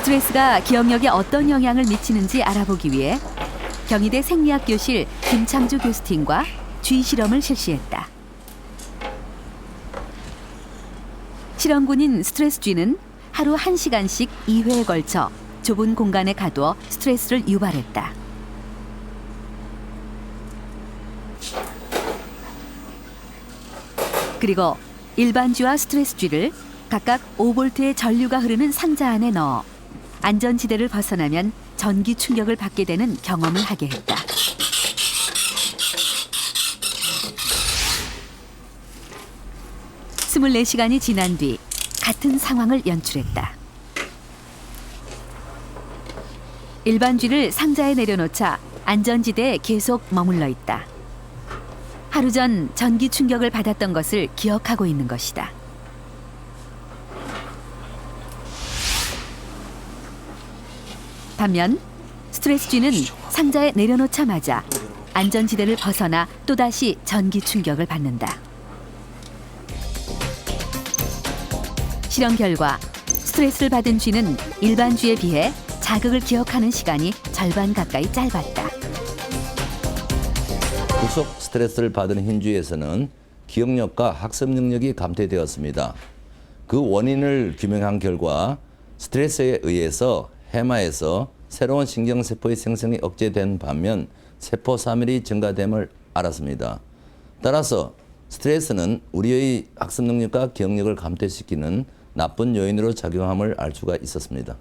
스트레스가 기억력에 어떤 영향을 미치는지 알아보기 위해 경희대 생리학 교실 김창주 교수팀과 쥐 실험을 실시했다. 실험군인 스트레스 쥐는 하루 1시간씩 2회에 걸쳐 좁은 공간에 가두어 스트레스를 유발했다. 그리고 일반 쥐와 스트레스 쥐를 각각 5볼트의 전류가 흐르는 상자 안에 넣어 안전지대를 벗어나면 전기 충격을 받게 되는 경험을 하게 했다. 스물네 시간이 지난 뒤 같은 상황을 연출했다. 일반 쥐를 상자에 내려놓자 안전지대에 계속 머물러 있다. 하루 전 전기 충격을 받았던 것을 기억하고 있는 것이다. 반면 스트레스 쥐는 상자에 내려놓자마자 안전지대를 벗어나 또다시 전기 충격을 받는다. 실험 결과 스트레스를 받은 쥐는 일반 쥐에 비해 자극을 기억하는 시간이 절반 가까이 짧았다. 구속 스트레스를 받은 흰쥐에서는 기억력과 학습 능력이 감퇴되었습니다. 그 원인을 규명한 결과 스트레스에 의해서 해마에서 새로운 신경세포의 생성이 억제된 반면 세포 사멸이 증가됨을 알았습니다. 따라서 스트레스는 우리의 학습 능력과 기억력을 감퇴시키는 나쁜 요인으로 작용함을 알 수가 있었습니다.